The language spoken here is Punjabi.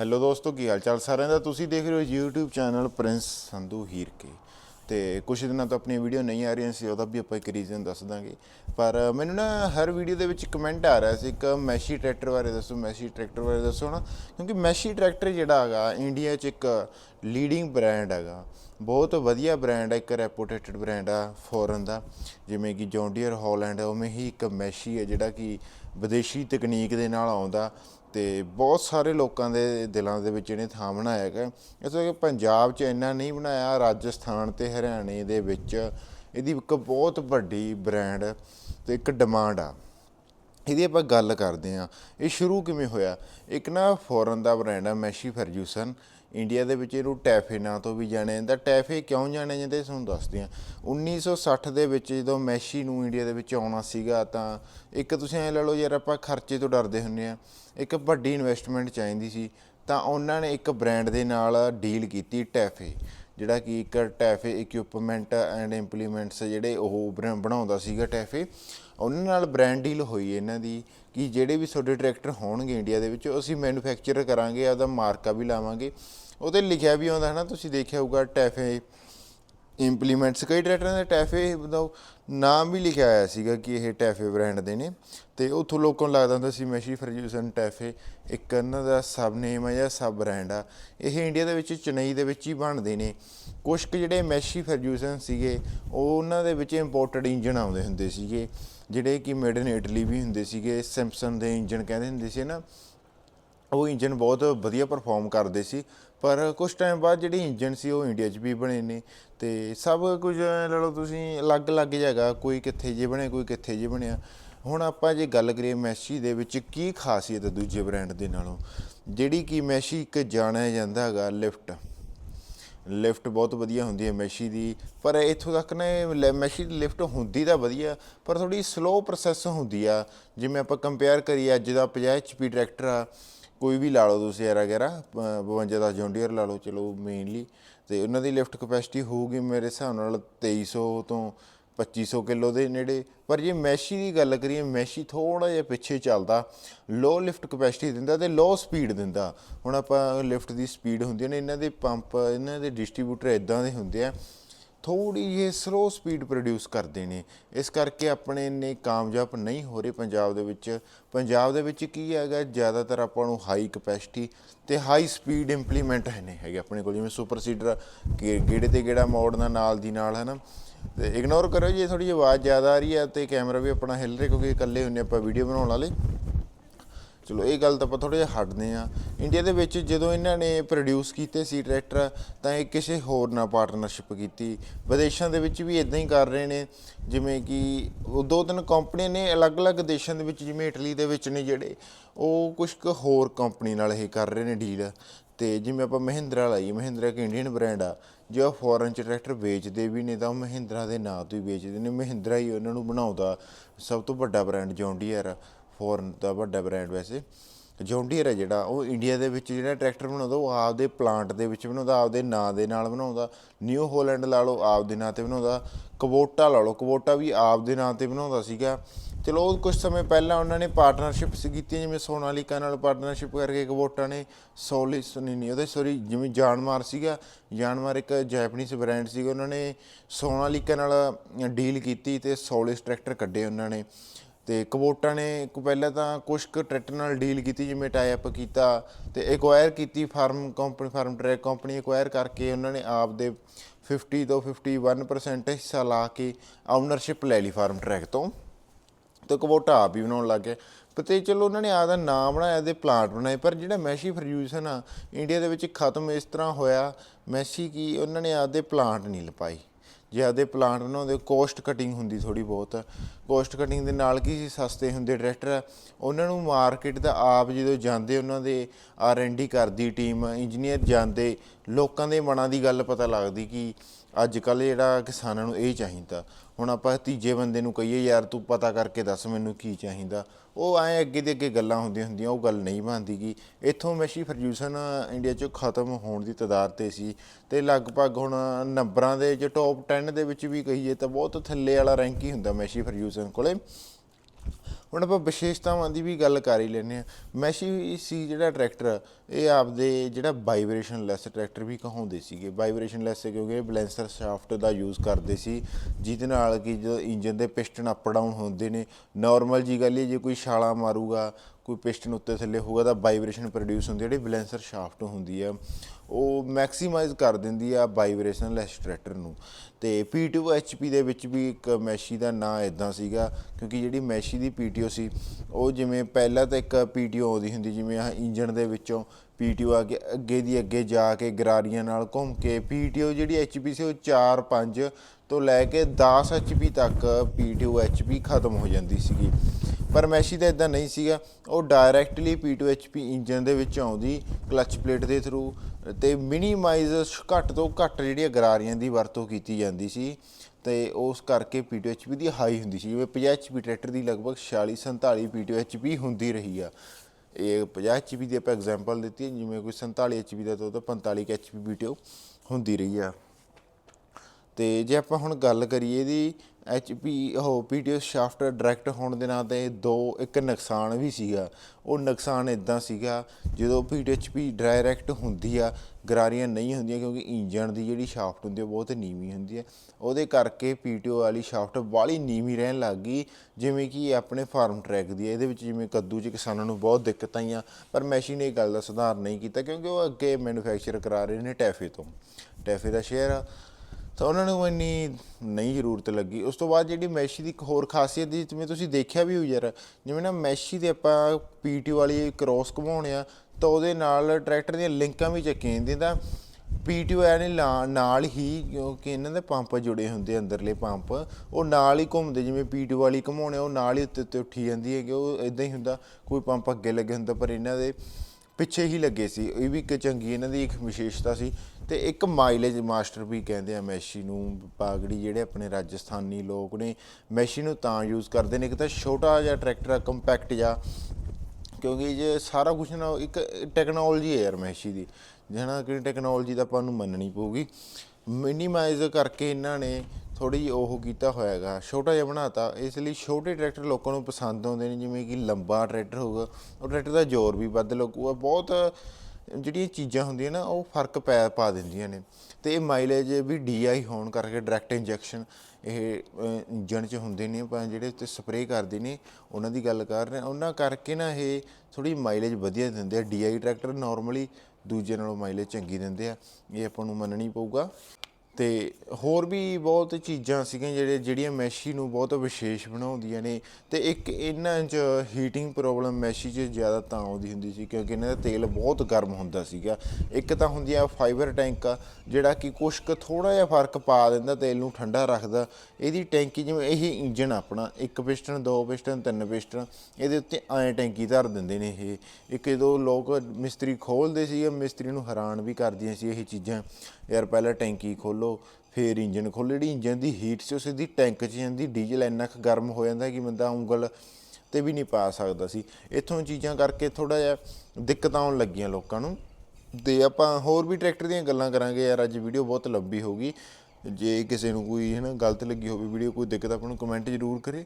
ਹੈਲੋ ਦੋਸਤੋ, ਕੀ ਹਾਲ ਚਾਲ ਸਾਰਿਆਂ ਦਾ? ਤੁਸੀਂ ਦੇਖ ਰਹੇ ਹੋ YouTube channel Prince Sandhu Hirke. ਤੇ ਕੁਝ ਦਿਨਾਂ ਤੋਂ ਆਪਣੀ ਵੀਡੀਓ ਨਹੀਂ ਆ ਰਹੀਆਂ ਸੀ, ਉਹਦਾ ਵੀ ਆਪਾਂ ਇੱਕ ਰੀਜ਼ਨ ਦੱਸ ਦਾਂਗੇ। ਪਰ ਮੈਨੂੰ ਨਾ ਹਰ ਵੀਡੀਓ ਦੇ ਵਿੱਚ ਕਮੈਂਟ ਆ ਰਿਹਾ ਸੀ, ਇੱਕ ਮੈਸ਼ੀ ਟਰੈਕਟਰ ਬਾਰੇ ਦੱਸੋ, ਮੈਸ਼ੀ ਟਰੈਕਟਰ ਬਾਰੇ ਦੱਸੋ ਨਾ। ਕਿਉਂਕਿ ਮੈਸ਼ੀ ਟਰੈਕਟਰ ਜਿਹੜਾ ਹੈਗਾ ਇੰਡੀਆ 'ਚ ਇੱਕ ਲੀਡਿੰਗ ਬ੍ਰਾਂਡ ਹੈਗਾ। ਬਹੁਤ ਵਧੀਆ ਬ੍ਰਾਂਡ ਹੈ ਇੱਕ ਰੈਪੂਟੇਟਡ ਬ੍ਰਾਂਡ ਆ ਫੋਰਨ ਦਾ। ਜਿਵੇਂ ਕਿ ਜੌਨ ਡੀਅਰ ਹਾਲੈਂਡ ਉਵੇਂ ਹੀ ਇੱਕ ਮੈਸ਼ੀ ਹੈ ਜਿਹੜਾ ਕਿ ਵਿਦੇਸ਼ੀ ਤਕਨੀਕ ਦੇ ਨਾਲ ਆਉਂਦਾ। ਤੇ ਬਹੁਤ ਸਾਰੇ ਲੋਕਾਂ ਦੇ ਦਿਲਾਂ ਦੇ ਵਿੱਚ ਇਹਨੇ ਥਾਂ ਬਣਾਇਆ ਹੈਗਾ। ਇਸ ਕਰਕੇ ਪੰਜਾਬ 'ਚ ਇੰਨਾ ਨਹੀਂ ਬਣਾਇਆ, ਰਾਜਸਥਾਨ ਤੇ ਹਰਿਆਣੇ ਦੇ ਵਿੱਚ ਇਹਦੀ ਇੱਕ ਬਹੁਤ ਵੱਡੀ ਬ੍ਰਾਂਡ ਤੇ ਇੱਕ ਡਿਮਾਂਡ ਆ। ਇਹਦੀ ਆਪਾਂ ਗੱਲ ਕਰਦੇ ਹਾਂ, ਇਹ ਸ਼ੁਰੂ ਕਿਵੇਂ ਹੋਇਆ? ਇੱਕ ਨਾ ਫੋਰਨ ਦਾ ਬ੍ਰਾਂਡ ਆ, ਮੈਸ਼ੀ ਫਰਜੂਸਨ। ਇੰਡੀਆ ਦੇ ਵਿੱਚ ਇਹਨੂੰ ਟੈਫੇ ਨਾਂ ਤੋਂ ਵੀ ਜਾਣਿਆ ਜਾਂਦਾ। ਟੈਫੇ ਕਿਉਂ ਜਾਣਿਆ ਜਾਂਦਾ ਇਹ ਤੁਹਾਨੂੰ ਦੱਸਦੇ ਹਾਂ। 1960 ਦੇ ਵਿੱਚ ਜਦੋਂ ਮੈਸ਼ੀ ਨੂੰ ਇੰਡੀਆ ਦੇ ਵਿੱਚ ਆਉਣਾ ਸੀਗਾ ਤਾਂ ਇੱਕ ਤੁਸੀਂ ਐ ਲੈ ਲਓ ਯਾਰ ਆਪਾਂ ਖਰਚੇ ਤੋਂ ਡਰਦੇ ਹੁੰਨੇ ਆ ਇੱਕ ਵੱਡੀ ਇਨਵੈਸਟਮੈਂਟ ਚਾਹੀਦੀ ਸੀ ਤਾਂ ਉਹਨਾਂ ਨੇ ਇੱਕ ਬ੍ਰਾਂਡ ਦੇ ਨਾਲ ਡੀਲ ਕੀਤੀ ਟੈਫੇ, ਜਿਹੜਾ ਕਿ ਇੱਕ ਟੈਫੇ ਇਕਵਿਪਮੈਂਟ ਐਂਡ ਇੰਪਲੀਮੈਂਟਸ ਜਿਹੜੇ ਉਹ ਬਣਾ- ਬਣਾਉਂਦਾ ਸੀਗਾ ਟੈਫੇ। ਉਹਨਾਂ ਨਾਲ ਬ੍ਰਾਂਡ ਡੀਲ ਹੋਈ ਇਹਨਾਂ ਦੀ ਕਿ ਜਿਹੜੇ ਵੀ ਤੁਹਾਡੇ ਟਰੈਕਟਰ ਹੋਣਗੇ ਇੰਡੀਆ ਦੇ ਵਿੱਚ, ਅਸੀਂ ਮੈਨੂਫੈਕਚਰ ਕਰਾਂਗੇ ਆਦਾ ਮਾਰਕਾ ਵੀ ਲਾਵਾਂਗੇ। ਉਹਦੇ ਲਿਖਿਆ ਵੀ ਆਉਂਦਾ ਹੈ ਨਾ, ਤੁਸੀਂ ਦੇਖਿਆ ਹੋਊਗਾ ਟੈਫੇ ਇੰਪਲੀਮੈਂਟਸ ਕਈ ਟਰੈਕਟਰਾਂ ਦੇ ਟੈਫੇ ਦਾ ਨਾਮ ਵੀ ਲਿਖਿਆ ਆਇਆ ਸੀਗਾ ਕਿ ਇਹ ਟੈਫੇ ਬ੍ਰਾਂਡ ਦੇ ਨੇ ਤੇ ਉੱਥੋਂ ਲੋਕਾਂ ਨੂੰ ਲੱਗਦਾ ਹੁੰਦਾ ਸੀ ਮੈਸ਼ੀ ਫਰਜੂਸਨ ਟੈਫੇ ਇੱਕ ਇਹਨਾਂ ਦਾ ਸਬ ਨੇਮ ਹੈ ਜਾਂ ਸਬ ਬ੍ਰਾਂਡ ਆ। ਇਹ ਇੰਡੀਆ ਦੇ ਵਿੱਚ ਚੇਨਈ ਦੇ ਵਿੱਚ ਹੀ ਬਣਦੇ ਨੇ। ਕੁਝ ਕੁ ਜਿਹੜੇ ਮੈਸ਼ੀ ਫਰਜੂਸਨ ਸੀਗੇ, ਉਹ ਉਹਨਾਂ ਦੇ ਵਿੱਚ ਇੰਪੋਰਟਡ ਇੰਜਨ ਆਉਂਦੇ ਹੁੰਦੇ ਸੀਗੇ, ਜਿਹੜੇ ਕਿ ਮੇਡ ਇਨ ਇਟਲੀ ਵੀ ਹੁੰਦੇ ਸੀਗੇ ਸਿੰਪਸਨ ਦੇ ਇੰਜਨ ਕਹਿੰਦੇ ਹੁੰਦੇ ਸੀ ਨਾ। ਉਹ ਇੰਜਨ ਬਹੁਤ ਵਧੀਆ ਪਰਫਾਰਮ ਕਰਦੇ ਸੀ। ਪਰ ਕੁਝ ਟਾਈਮ ਬਾਅਦ ਜਿਹੜੀ ਇੰਜਨ ਸੀ ਉਹ ਇੰਡੀਆ 'ਚ ਵੀ ਬਣੇ ਨੇ ਤੇ ਸਭ ਕੁਝ ਲੈ ਲਓ ਤੁਸੀਂ ਅਲੱਗ-ਅਲੱਗ ਜਗ੍ਹਾ ਕੋਈ ਕਿੱਥੇ ਜੇ ਬਣਿਆ, ਕੋਈ ਕਿੱਥੇ ਜੇ ਬਣਿਆ। ਹੁਣ ਆਪਾਂ ਜੇ ਗੱਲ ਕਰੀਏ ਮੈਸ਼ੀ ਦੇ ਵਿੱਚ ਕੀ ਖਾਸੀਅਤ ਹੈ ਦੂਜੇ ਬ੍ਰਾਂਡ ਦੇ ਨਾਲੋਂ? ਜਿਹੜੀ ਕਿ ਮੈਸ਼ੀ ਇੱਕ ਜਾਣਿਆ ਜਾਂਦਾ ਹੈਗਾ ਲਿਫਟ ਲਿਫਟ ਬਹੁਤ ਵਧੀਆ ਹੁੰਦੀ ਹੈ ਮੈਸ਼ੀ ਦੀ, ਪਰ ਇੱਥੋਂ ਤੱਕ ਨਾ ਇਹ ਲੈ- ਮੈਸ਼ੀ ਦੀ ਲਿਫਟ ਹੁੰਦੀ ਤਾਂ ਵਧੀਆ, ਪਰ ਥੋੜੀ ਸਲੋ ਪ੍ਰੋਸੈਸ ਹੁੰਦੀ ਆ। ਜਿਵੇਂ ਆਪਾਂ ਕੰਪੇਅਰ ਕਰੀਏ ਅੱਜ ਦਾ 50 ਐਚਪੀ ਟਰੈਕਟਰ ਆ ਕੋਈ ਵੀ ਲਾ ਲਓ ਤੁਸੀਂ ਐਰਾ ਗੈਰਾ 52 ਦਾ ਜੌਂਡੀਅਰ ਲਾ ਲਓ, ਚਲੋ ਮੇਨਲੀ ਤੇ ਉਹਨਾਂ ਦੀ ਲਿਫਟ ਕਪੈਸਿਟੀ ਹੋਊਗੀ ਮੇਰੇ ਹਿਸਾਬ ਨਾਲ 2300 ਤੋਂ 2500 ਕਿਲੋ ਦੇ ਨੇੜੇ। ਪਰ ਜੇ ਮੈਸ਼ੀ ਦੀ ਗੱਲ ਕਰੀਏ, ਮੈਸ਼ੀ ਥੋੜਾ ਜਿਹਾ ਪਿੱਛੇ ਚੱਲਦਾ ਲੋ ਲਿਫਟ ਕਪੈਸਿਟੀ ਦਿੰਦਾ ਤੇ ਲੋ ਸਪੀਡ ਦਿੰਦਾ। ਹੁਣ ਆਪਾਂ ਲਿਫਟ ਦੀ ਸਪੀਡ ਹੁੰਦੀ ਨੇ, ਇਹਨਾਂ ਦੇ ਪੰਪ ਇਹਨਾਂ ਦੇ ਡਿਸਟ੍ਰੀਬਿਊਟਰ ਇਦਾਂ ਦੇ ਹੁੰਦੇ ਆ। ਥੋੜੀ ਜਿਹੀ ਸਲੋ ਸਪੀਡ ਪ੍ਰੋਡਿਊਸ ਕਰਦੇ ਨੇ। ਇਸ ਕਰਕੇ ਆਪਣੇ ਇੰਨੇ ਕਾਮਯਾਬ ਨਹੀਂ ਹੋ ਰਹੇ ਪੰਜਾਬ ਦੇ ਵਿੱਚ। ਪੰਜਾਬ ਦੇ ਵਿੱਚ ਕੀ ਹੈਗਾ, ਜ਼ਿਆਦਾਤਰ ਆਪਾਂ ਨੂੰ ਹਾਈ ਕਪੈਸਿਟੀ ਤੇ ਹਾਈ ਸਪੀਡ ਇੰਪਲੀਮੈਂਟ ਹੈ ਨੇ ਹੈਗੇ ਆਪਣੇ ਕੋਲ। ਜਿਵੇਂ ਸੁਪਰ ਸੀਡਰ ਗੇੜੇ ਤੇ ਗੇੜਾ ਮੋੜ ਨਾਲ ਦੀ ਨਾਲ ਹੈ ਨਾ ਤੇ ਇਗਨੋਰ ਕਰੋ ਜੇ ਥੋੜੀ ਜਿਹੀ ਆਵਾਜ਼ ਜ਼ਿਆਦਾ ਆ ਰਹੀ ਹੈ ਤੇ ਕੈਮਰਾ ਵੀ ਆਪਣਾ ਹਿੱਲ ਰਿਹਾ ਕਿਉਂਕਿ ਇਕੱਲੇ ਹੁੰਨੇ ਆਪਾਂ ਵੀਡੀਓ ਬਣਾਉਣ ਵਾਲੇ। ਚਲੋ, ਇਹ ਗੱਲ ਤਾਂ ਆਪਾਂ ਥੋੜਾ ਜਿਹਾ ਹਟਦੇ ਆ ਇੰਡੀਆ ਦੇ ਵਿੱਚ ਜਦੋਂ ਇਹਨਾਂ ਨੇ ਪ੍ਰੋਡਿਊਸ ਕੀਤੇ ਸੀ ਟਰੈਕਟਰ ਤਾਂ ਇਹ ਕਿਸੇ ਹੋਰ ਨਾਲ ਪਾਰਟਨਰਸ਼ਿਪ ਕੀਤੀ। ਵਿਦੇਸ਼ਾਂ ਦੇ ਵਿੱਚ ਵੀ ਇਦਾਂ ਹੀ ਕਰ ਰਹੇ ਨੇ, ਜਿਵੇਂ ਕਿ ਉਹ ਦੋ ਤਿੰਨ ਕੰਪਨੀਆਂ ਨੇ ਅਲੱਗ-ਅਲੱਗ ਦੇਸ਼ਾਂ ਦੇ ਵਿੱਚ, ਜਿਵੇਂ ਇਟਲੀ ਦੇ ਵਿੱਚ ਨੇ ਜਿਹੜੇ, ਉਹ ਕੁਝ ਕੁ ਹੋਰ ਕੰਪਨੀ ਨਾਲ ਇਹ ਕਰ ਰਹੇ ਨੇ ਡੀਲ ਤੇ ਜਿਵੇਂ ਆਪਾਂ ਮਹਿੰਦਰਾ ਲਾਈਏ, ਮਹਿੰਦਰਾ ਇੱਕ ਇੰਡੀਅਨ ਬ੍ਰਾਂਡ ਆ, ਜੇ ਉਹ ਫੋਰਨ ਚ ਟਰੈਕਟਰ ਵੇਚਦੇ ਵੀ ਨੇ, ਤਾਂ ਉਹ ਮਹਿੰਦਰਾ ਦੇ ਨਾਂ ਤੋਂ ਹੀ ਵੇਚਦੇ ਨੇ। ਮਹਿੰਦਰਾ ਹੀ ਉਹਨਾਂ ਨੂੰ ਬਣਾਉਂਦਾ, ਸਭ ਤੋਂ ਵੱਡਾ ਬ੍ਰਾਂਡ ਜੌਨ ਡੀਅਰ ਫੋਰਨ ਦਾ ਵੱਡਾ ਬ੍ਰਾਂਡ ਵੈਸੇ। ਜੌਨ ਹੈ ਜਿਹੜਾ, ਉਹ ਇੰਡੀਆ ਦੇ ਵਿੱਚ ਜਿਹੜਾ ਟਰੈਕਟਰ ਬਣਾਉਂਦਾ, ਉਹ ਆਪਦੇ ਪਲਾਂਟ ਦੇ ਵਿੱਚ ਬਣਾਉਂਦਾ, ਆਪਦੇ ਨਾਂ ਦੇ ਨਾਲ ਬਣਾਉਂਦਾ। ਨਿਊ ਹੋਲੈਂਡ ਲਾ ਲਓ, ਆਪਦੇ ਨਾਂ ਤੇ ਬਣਾਉਂਦਾ। ਕਵੋਟਾ ਲਾ ਲਓ ਕਵੋਟਾ ਵੀ ਆਪਦੇ ਨਾਂ ਤੇ ਬਣਾਉਂਦਾ ਸੀਗਾ। ਚਲੋ, ਉਹ ਕੁਝ ਸਮੇਂ ਪਹਿਲਾਂ ਉਹਨਾਂ ਨੇ ਪਾਰਟਨਰਸ਼ਿਪਸ ਕੀਤੀਆਂ, ਜਿਵੇਂ ਸੋਨਾਲੀਕਾ ਨਾਲ ਪਾਰਟਨਰਸ਼ਿਪ ਕਰਕੇ ਕਵੋਟਾ ਨੇ ਸੋਲਿਸ ਨਹੀਂ ਨਹੀਂ, ਉਹਦੇ ਸੌਰੀ ਜਿਵੇਂ ਜਾਨਮਾਰ ਸੀਗਾ। ਜਾਨਮਾਰ ਇੱਕ ਜੈਪਨੀਜ਼ ਬ੍ਰਾਂਡ ਸੀਗਾ, ਉਹਨਾਂ ਨੇ ਸੋਨਾਲੀਕਾ ਨਾਲ ਡੀਲ ਕੀਤੀ ਤੇ ਸੋਲਿਸ ਟਰੈਕਟਰ ਕੱਢੇ ਉਹਨਾਂ ਨੇ। ਤੇ ਕਵੋਟਾ ਨੇ ਕੋ ਪਹਿਲਾਂ ਤਾਂ ਕੁਝ ਕੁ ਟਰੈਕਟਰ ਨਾਲ ਡੀਲ ਕੀਤੀ, ਜਿਵੇਂ ਟਾਈ ਅਪ ਕੀਤਾ ਤੇ ਐਕਵਾਇਰ ਕੀਤੀ farm company, farm track company acquire ਕਰਕੇ ਉਹਨਾਂ ਨੇ ਆਪ ਦੇ 50 ਤੋਂ 51% ਹਿੱਸਾ ਲਾ ਕੇ ਓਨਰਸ਼ਿਪ ਲੈ ਲਈ ਫਾਰਮ ਟਰੈਕ ਤੋਂ। ਤੇ ਕਬੋਟਾ ਆਪ ਹੀ ਬਣਾਉਣ ਲੱਗ ਗਏ। ਪਤੇ ਚਲੋ ਉਹਨਾਂ ਨੇ ਆਪਦਾ ਨਾਮ ਬਣਾਇਆ ਤੇ ਪਲਾਂਟ ਬਣਾਏ, ਪਰ ਜਿਹੜਾ ਮੈਸ਼ੀ ਫਰਜੂਸਨ ਆ ਇੰਡੀਆ ਦੇ ਵਿੱਚ ਖਤਮ ਇਸ ਤਰ੍ਹਾਂ ਹੋਇਆ, ਮੈਸ਼ੀ ਕੀ ਉਹਨਾਂ ਨੇ ਆਪਦੇ ਪਲਾਂਟ ਨਹੀਂ ਲਪਾਈ। ਜੇ ਆਪਦੇ ਪਲਾਂਟ ਬਣਾਉਂਦੇ ਕੋਸਟ ਕਟਿੰਗ ਹੁੰਦੀ ਥੋੜੀ ਬਹੁਤ। ਕੋਸਟ ਕਟਿੰਗ ਦੇ ਨਾਲ ਕੀ ਸਸਤੇ ਹੁੰਦੇ ਟਰੈਕਟਰ ਉਹਨਾਂ ਨੂੰ ਮਾਰਕੀਟ ਦਾ ਆਪ ਜਦੋਂ ਜਾਂਦੇ, ਉਹਨਾਂ ਦੇ ਆਰ ਐਂਡ ਡੀ ਕਰਦੀ ਟੀਮ ਇੰਜੀਨੀਅਰ ਜਾਂਦੇ, ਲੋਕਾਂ ਦੇ ਮਨਾਂ ਦੀ ਗੱਲ ਪਤਾ ਲੱਗਦੀ ਕਿ ਅੱਜ ਕੱਲ ਜਿਹੜਾ ਕਿਸਾਨਾਂ ਨੂੰ ਇਹ ਚਾਹੀਦਾ, ਹੁਣ ਆਪਾਂ ਤੀਜੇ ਬੰਦੇ ਨੂੰ ਕਹੀਏ, ਯਾਰ ਤੂੰ ਪਤਾ ਕਰਕੇ ਦੱਸ ਮੈਨੂੰ ਕੀ ਚਾਹੀਦਾ? ਉਹ ਐ ਅੱਗੇ ਦੇ ਅੱਗੇ ਗੱਲਾਂ ਹੁੰਦੀਆਂ ਹੁੰਦੀਆਂ, ਉਹ ਗੱਲ ਨਹੀਂ ਬਣਦੀ ਗੀ। ਇੱਥੋਂ ਮੈਸ਼ੀ ਫਰਜੂਸਨ ਇੰਡੀਆ 'ਚੋਂ ਖਤਮ ਹੋਣ ਦੀ ਤਦਾਦ ਤੇ ਸੀ ਤੇ ਲਗਭਗ ਹੁਣ ਨੰਬਰਾਂ ਦੇ ਜੇ ਟੌਪ 10 ਦੇ ਵਿੱਚ ਵੀ ਕਹੀਏ ਤਾਂ ਬਹੁਤ ਥੱਲੇ ਵਾਲਾ ਰੈਂਕ ਹੀ ਹੁੰਦਾ ਮੈਸ਼ੀ ਫਰਜੂਸਨ ਕੋਲੇ। ਹੁਣ ਆਪਾਂ ਵਿਸ਼ੇਸ਼ਤਾਵਾਂ ਦੀ ਵੀ ਗੱਲ ਕਰ ਹੀ ਲੈਂਦੇ ਆ ਮੈਸ਼ੀ ਸੀ ਜਿਹੜਾ ਟਰੈਕਟਰ, ਇਹ ਆਪਦੇ ਜਿਹੜਾ ਵਾਈਬ੍ਰੇਸ਼ਨ ਲੈਸ ਟਰੈਕਟਰ ਵੀ ਕਹਾਉਂਦੇ ਸੀਗੇ। ਵਾਈਬ੍ਰੇਸ਼ਨ ਲੈਸ ਕਿਉਂਕਿ ਇਹ ਬਲੈਂਸਰ ਸ਼ਾਫਟ ਦਾ ਯੂਜ਼ ਕਰਦੇ ਸੀ, ਜਿਹਦੇ ਨਾਲ ਕਿ ਜਦੋਂ ਇੰਜਨ ਦੇ ਪਿਸਟਨ ਅਪ ਡਾਊਨ ਹੁੰਦੇ ਨੇ। ਨਾਰਮਲ ਜੀ ਗੱਲ ਹੈ ਜੇ ਕੋਈ ਛਾਲਾ ਮਾਰੂਗਾ, ਕੋਈ ਪਿਸਟਨ ਉੱਤੇ ਥੱਲੇ ਹੋਊਗਾ, ਤਾਂ ਵਾਈਬ੍ਰੇਸ਼ਨ ਪ੍ਰੋਡਿਊਸ ਹੁੰਦੀ ਜਿਹੜੀ ਬਲੈਂਸਰ ਸ਼ਾਫਟ ਹੁੰਦੀ ਆ। ਉਹ ਮੈਕਸਿਮਾਈਜ਼ ਕਰ ਦਿੰਦੀ ਆ ਵਾਈਬ੍ਰੇਸ਼ਨ ਲੈਸ ਟਰੈਕਟਰ ਨੂੰ। ਤੇ P2 HP ਦੇ ਵਿੱਚ ਵੀ ਇੱਕ ਮੈਸ਼ੀ ਦਾ ਨਾਂ ਇਦਾਂ ਸੀਗਾ, ਕਿਉਂਕਿ ਜਿਹੜੀ ਮੈਸ਼ੀ ਦੀ PTO ਸੀ, ਉਹ ਜਿਵੇਂ ਪਹਿਲਾਂ ਤਾਂ ਇੱਕ PTO ਆਉਂਦੀ ਹੁੰਦੀ, ਜਿਵੇਂ ਆਹ ਇੰਜਣ ਦੇ ਵਿੱਚੋਂ PTO ਆ ਕੇ ਅੱਗੇ ਦੀ ਅੱਗੇ ਜਾ ਕੇ ਗਰਾਰੀਆਂ ਨਾਲ ਘੁੰਮ ਕੇ PTO ਜਿਹੜੀ HP ਸੀ, ਉਹ 4 5 ਤੋਂ ਲੈ ਕੇ 10 HP ਤੱਕ PTO HP ਖਤਮ ਹੋ ਜਾਂਦੀ ਸੀਗੀ। ਪਰ ਮੈਸ਼ੀ ਦਾ ਇਦਾਂ ਨਹੀਂ ਸੀਗਾ, ਉਹ ਡਾਇਰੈਕਟਲੀ P2HP ਇੰਜਨ ਦੇ ਵਿੱਚ ਆਉਂਦੀ ਕਲਚ ਪਲੇਟ ਦੇ ਥਰੂ ਤੇ ਮਿਨੀਮਾਈਜ਼ ਘੱਟ ਤੋਂ ਘੱਟ ਜਿਹੜੀਆਂ ਗਰਾਰੀਆਂ ਦੀ ਵਰਤੋਂ ਕੀਤੀ ਜਾਂਦੀ ਸੀ ਤੇ ਉਸ ਕਰਕੇ P2HP ਦੀ ਹਾਈ ਹੁੰਦੀ ਸੀ। ਜਿਵੇਂ 50 HP ਟਰੈਕਟਰ ਦੀ ਲਗਭਗ 46 47 P2HP ਹੁੰਦੀ ਰਹੀ ਆ। ਇਹ 50 HP ਦੀ ਆਪਾਂ ਐਗਜ਼ਾਮਪਲ ਦਿੱਤੀ ਹੈ, ਜਿਵੇਂ ਕੋਈ 47 HP ਦਾ ਤਾਂ ਉਹਦਾ 45 ਕੁ HP PTO ਹੁੰਦੀ ਰਹੀ ਆ। ਤੇ ਜੇ ਆਪਾਂ ਹੁਣ ਗੱਲ ਕਰੀਏ ਇਹਦੀ HP ਉਹ PTO ਸ਼ਾਫਟ ਡਾਇਰੈਕਟ ਹੋਣ ਦੇ ਨਾਂ ਤੇ ਦੋ, ਇੱਕ ਨੁਕਸਾਨ ਵੀ ਸੀਗਾ। ਉਹ ਨੁਕਸਾਨ ਇਦਾਂ ਸੀਗਾ, ਜਦੋਂ PTOHP ਡਾਇਰੈਕਟ ਹੁੰਦੀ ਆ, ਗਰਾਰੀਆਂ ਨਹੀਂ ਹੁੰਦੀਆਂ ਕਿਉਂਕਿ ਇੰਜਣ ਦੀ ਜਿਹੜੀ ਸ਼ਾਫਟ ਹੁੰਦੀ ਆ, ਉਹ ਬਹੁਤ ਨੀਵੀਂ ਹੁੰਦੀ ਹੈ ਉਹਦੇ ਕਰਕੇ PTO ਵਾਲੀ ਸ਼ਾਫਟ ਬਾਹਲੀ ਨੀਵੀਂ ਰਹਿਣ ਲੱਗ ਗਈ, ਜਿਵੇਂ ਕਿ ਆਪਣੇ ਫਾਰਮ ਟਰੈਕ ਦੀ ਹੈ ਇਹਦੇ ਵਿੱਚ ਜਿਵੇਂ ਕੱਦੂ 'ਚ ਕਿਸਾਨਾਂ ਨੂੰ ਬਹੁਤ ਦਿੱਕਤ ਆਈਆਂ, ਪਰ ਮੈਸ਼ੀ ਨੇ ਇਹ ਗੱਲ ਦਾ ਸੁਧਾਰ ਨਹੀਂ ਕੀਤਾ ਕਿਉਂਕਿ ਉਹ ਅੱਗੇ ਮੈਨੂਫੈਕਚਰ ਕਰਾ ਰਹੇ ਨੇ ਟੈਫੇ ਤੋਂ। ਟੈਫੇ ਦਾ ਸ਼ੇਅਰ ਆ। ਤਾਂ ਉਹਨਾਂ ਨੂੰ ਇੰਨੀ ਨਹੀਂ ਜ਼ਰੂਰਤ ਲੱਗੀ। ਉਸ ਤੋਂ ਬਾਅਦ ਜਿਹੜੀ ਮੈਸ਼ੀ ਦੀ ਇੱਕ ਹੋਰ ਖਾਸੀਅਤ ਦੀ ਜਿਵੇਂ ਤੁਸੀਂ ਦੇਖਿਆ ਵੀ ਹੋ ਯਾਰ, ਜਿਵੇਂ ਨਾ ਮੈਸ਼ੀ ਦੇ ਆਪਾਂ ਪੀਟੀ ਵਾਲੀ ਕ੍ਰੋਸ ਘਮਾਉਣੇ ਆ, ਤਾਂ ਉਹਦੇ ਨਾਲ ਟਰੈਕਟਰ ਦੀਆਂ ਲਿੰਕਾਂ ਵੀ ਚੱਕੀਆਂ ਜਾਂਦੀਆਂ ਤਾਂ ਪੀਟੀਓ ਐ ਲਾ- ਨਾਲ ਹੀ ਕਿਉਂਕਿ ਇਹਨਾਂ ਦੇ ਪੰਪ ਜੁੜੇ ਹੁੰਦੇ ਅੰਦਰਲੇ ਪੰਪ, ਉਹ ਨਾਲ ਹੀ ਘੁੰਮਦੇ, ਜਿਵੇਂ ਪੀਟੀਓ ਵਾਲੀ ਘਮਾਉਣੇ ਉਹ ਨਾਲ ਹੀ ਉੱਤੇ ਉੱਤੇ ਉੱਠੀ ਜਾਂਦੀ ਹੈ ਕਿ ਉਹ ਇਦਾਂ ਹੀ ਹੁੰਦਾ, ਕੋਈ ਪੰਪ ਅੱਗੇ ਲੱਗੇ ਹੁੰਦਾ ਪਰ ਇਹਨਾਂ ਦੇ ਪਿੱਛੇ ਹੀ ਲੱਗੇ ਸੀ। ਇਹ ਵੀ ਇੱਕ ਚੰਗੀ ਇਹਨਾਂ ਦੀ ਇੱਕ ਵਿਸ਼ੇਸ਼ਤਾ ਸੀ ਤੇ ਇੱਕ ਮਾਈਲੇਜ ਮਾਸਟਰ ਵੀ ਕਹਿੰਦੇ ਆ ਮੈਸ਼ੀ ਨੂੰ। ਪਾਗੜੀ ਜਿਹੜੇ ਆਪਣੇ ਰਾਜਸਥਾਨੀ ਲੋਕ ਨੇ, ਮੈਸ਼ੀ ਨੂੰ ਤਾਂ ਯੂਜ਼ ਕਰਦੇ ਨੇ। ਇੱਕ ਤਾਂ ਛੋਟਾ ਜਿਹਾ ਟਰੈਕਟਰ ਆ ਕੰਪੈਕਟ ਜਿਹਾ, ਕਿਉਂਕਿ ਜੇ ਸਾਰਾ ਕੁਝ ਨਾ, ਇੱਕ ਟੈਕਨੋਲੋਜੀ ਹੈ ਯਾਰ ਮੈਸ਼ੀ ਦੀ। ਜਿਹਨਾਂ ਕਿ ਟੈਕਨੋਲੋਜੀ ਦਾ ਆਪਾਂ ਨੂੰ ਮੰਨਣੀ ਪਊਗੀ। ਮਿਨੀਮਾਈਜ਼ ਕਰਕੇ ਇਹਨਾਂ ਨੇ ਥੋੜੀ ਜਿਹੀ ਉਹ ਕੀਤਾ ਹੋਇਆ ਹੋਇਆਗਾ, ਛੋਟਾ ਜਿਹਾ ਬਣਾਤਾ। ਇਸ ਲਈ ਛੋਟੇ ਟਰੈਕਟਰ ਲੋਕਾਂ ਨੂੰ ਪਸੰਦ ਆਉਂਦੇ ਨੇ, ਜਿਵੇਂ ਕਿ ਲੰਬਾ ਟਰੈਕਟਰ ਹੋਊਗਾ, ਉਹ ਟਰੈਕਟਰ ਦਾ ਜ਼ੋਰ ਵੀ ਵੱਧ ਲੱਗੂਗਾ। ਬਹੁਤ ਜਿਹੜੀਆਂ ਚੀਜ਼ਾਂ ਹੁੰਦੀਆਂ ਨਾ, ਉਹ ਫ਼ਰਕ ਪੈ, ਪਾ ਦਿੰਦੀਆਂ ਨੇ। ਤੇ ਇਹ ਮਾਈਲੇਜ ਵੀ ਡੀਆਈ ਹੋਣ ਕਰਕੇ ਡਾਇਰੈਕਟ ਇੰਜੈਕਸ਼ਨ ਇਹ ਇੰਜਨ 'ਚ ਹੁੰਦੇ ਨੇ ਪਰ ਜਿਹੜੇ ਉੱਤੇ ਸਪਰੇਅ ਕਰਦੇ ਨੇ, ਉਹਨਾਂ ਦੀ ਗੱਲ ਕਰ ਰਹੇ ਉਹਨਾਂ ਕਰਕੇ ਨਾ ਇਹ ਥੋੜੀ ਮਾਈਲੇਜ ਵਧੀਆ ਦਿੰਦੇ ਆ। ਡੀਆਈ ਟਰੈਕਟਰ ਨਾਰਮਲੀ ਦੂਜੇ ਨਾਲੋਂ ਮਾਈਲੇਜ ਚੰਗੀ ਦਿੰਦੇ ਆ। ਇਹ ਆਪਾਂ ਨੂੰ ਮੰਨਣੀ ਪਊਗਾ। ਤੇ ਹੋਰ ਵੀ ਬਹੁਤ ਚੀਜ਼ਾਂ ਸੀਗੀਆਂ ਜਿਹੜੇ, ਜਿਹੜੀਆਂ ਮੈਸ਼ੀ ਨੂੰ ਬਹੁਤ ਵਿਸ਼ੇਸ਼ ਬਣਾਉਂਦੀਆਂ ਨੇ। ਤੇ ਇੱਕ ਇਹਨਾਂ 'ਚ ਹੀਟਿੰਗ ਪ੍ਰੋਬਲਮ ਮੈਸ਼ੀ 'ਚ ਜ਼ਿਆਦਾ ਤਾਂ ਆਉਂਦੀ ਹੁੰਦੀ ਸੀ, ਕਿਉਂਕਿ ਇਹਨਾਂ ਦਾ ਤੇਲ ਬਹੁਤ ਗਰਮ ਹੁੰਦਾ ਸੀਗਾ। ਇੱਕ ਤਾਂ ਹੁੰਦੀ ਆ ਫਾਈਬਰ ਟੈਂਕ ਜਿਹੜਾ ਕਿ ਕੁਛ ਕੁ ਥੋੜਾ ਜਿਹਾ ਫ਼ਰਕ ਪਾ ਦਿੰਦਾ ਤੇਲ ਨੂੰ ਠੰਡਾ ਰੱਖਦਾ। ਇਹਦੀ ਟੈਂਕੀ ਜਿਵੇਂ ਇਹ ਇੰਜਨ ਆਪਣਾ, ਇੱਕ ਪਿਸਟਨ ਦੋ ਪਿਸਟਨ ਤਿੰਨ ਪਿਸਟਨ ਇਹਦੇ ਉੱਤੇ ਐਂ ਟੈਂਕੀ ਧਰ ਦਿੰਦੇ ਨੇ ਇਹ। ਇੱਕ ਜਦੋਂ ਲੋਕ ਮਿਸਤਰੀ ਖੋਲਦੇ ਸੀ ਮਿਸਤਰੀ ਨੂੰ ਹੈਰਾਨ ਵੀ ਕਰਦੀਆਂ ਸੀ ਇਹ ਚੀਜ਼ਾਂ। ਯਾਰ ਪਹਿਲਾਂ ਟੈਂਕੀ ਖੋਲੋ, ਫੇਰ ਇੰਜਨ ਖੋਲ੍ਹੋ। ਜਿਹੜੀ ਇੰਜਨ ਦੀ ਹੀਟ ਸੀ, ਉਹ ਸਿੱਧੀ ਟੈਂਕ 'ਚ ਜਾਂਦੀ, ਡੀਜ਼ਲ ਇੰਨਾ ਕੁ ਗਰਮ ਹੋ ਜਾਂਦਾ ਕਿ ਬੰਦਾ ਉਂਗਲ ਤੇ ਵੀ ਨਹੀਂ ਪਾ ਸਕਦਾ ਸੀ। ਇੱਥੋਂ ਚੀਜ਼ਾਂ ਕਰਕੇ ਥੋੜਾ ਜਿਹਾ ਦਿੱਕਤਾਂ ਆਉਣ ਲੱਗੀਆਂ ਲੋਕਾਂ ਨੂੰ। ਤੇ ਆਪਾਂ ਹੋਰ ਵੀ ਟਰੈਕਟਰ ਦੀਆਂ ਗੱਲਾਂ ਕਰਾਂਗੇ। ਯਾਰ ਅੱਜ ਵੀਡੀਓ ਬਹੁਤ ਲੰਬੀ ਹੋ ਗਈ। ਜੇ ਕਿਸੇ ਨੂੰ ਕੋਈ ਹੈ ਨਾ ਗਲਤ ਲੱਗੀ ਹੋਵੇ ਵੀਡੀਓ ਕੋਈ ਦਿੱਕਤ, ਆਪਾਂ ਨੂੰ ਕਮੈਂਟ ਜ਼ਰੂਰ ਕਰੇ।